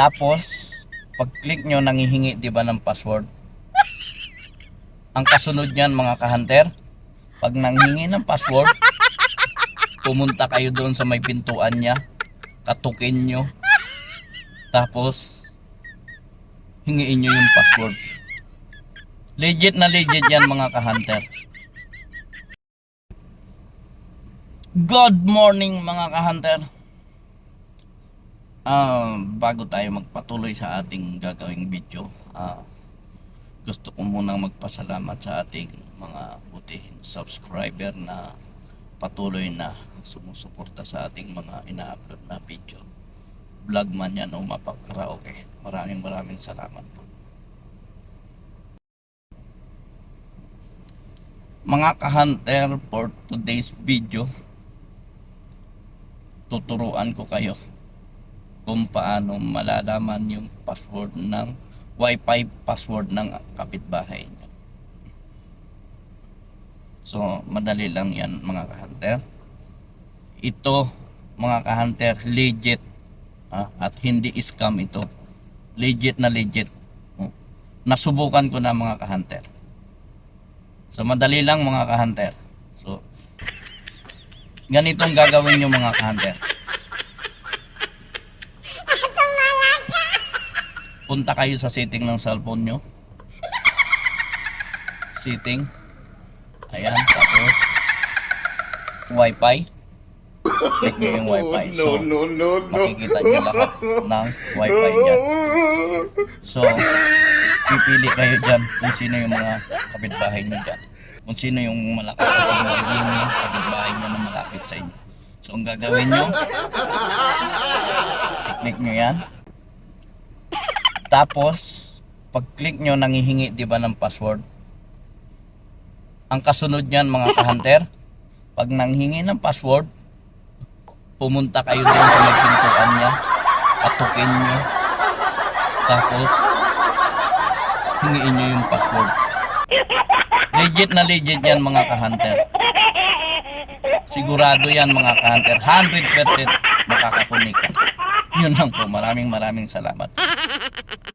Tapos, pag-click nyo, nangihingi, di ba, ng password. Ang kasunod niyan, mga ka-hunter, pag nanghingi ng password, pumunta kayo doon sa may pintuan niya, katukin nyo, tapos, hingiin nyo yung password. Legit na legit yan, mga ka-hunter. Good morning, mga ka-hunter. Ah, bago tayo magpatuloy sa ating gagawing video, ah, gusto ko munang magpasalamat sa ating mga butihing subscriber na patuloy na sumusuporta sa ating mga ina-upload na video. Vlog man yan o mapag-karaoke. Maraming maraming salamat po. Mga ka-hunter, for today's video, tuturuan ko kayo kung paano malalaman yung password ng wifi password ng kapitbahay nyo. So, madali lang yan mga ka-hunter. Ito, mga ka-hunter, legit ah, at hindi scam ito. Legit na legit. Nasubukan ko na mga ka-hunter. So, madali lang mga ka-hunter. So, ganitong gagawin nyo mga ka-hunter. Punta kayo sa setting ng cellphone nyo. Setting. Ayan, tapos Wi-Fi. Click nyo yung Wi-Fi. So, no, no, makikita nyo lahat ng Wi-Fi dyan. So, pipili kayo dyan kung sino yung mga kapitbahay nyo dyan. Kung sino yung malakas na signal yung kapitbahay nyo na malapit sa inyo. So, ang gagawin nyo, click nyo yan. Tapos, pag-click nyo, nangihingi, di ba, ng password. Ang kasunod niyan, mga ka-hunter, pag nanghingi ng password, pumunta kayo doon sa may pintuan niya, katukin nyo, tapos, hingiin nyo yung password. Legit na legit yan, mga ka-hunter. Sigurado yan, mga ka-hunter. 100% makakakunik ka. Yun lang po. Maraming maraming salamat.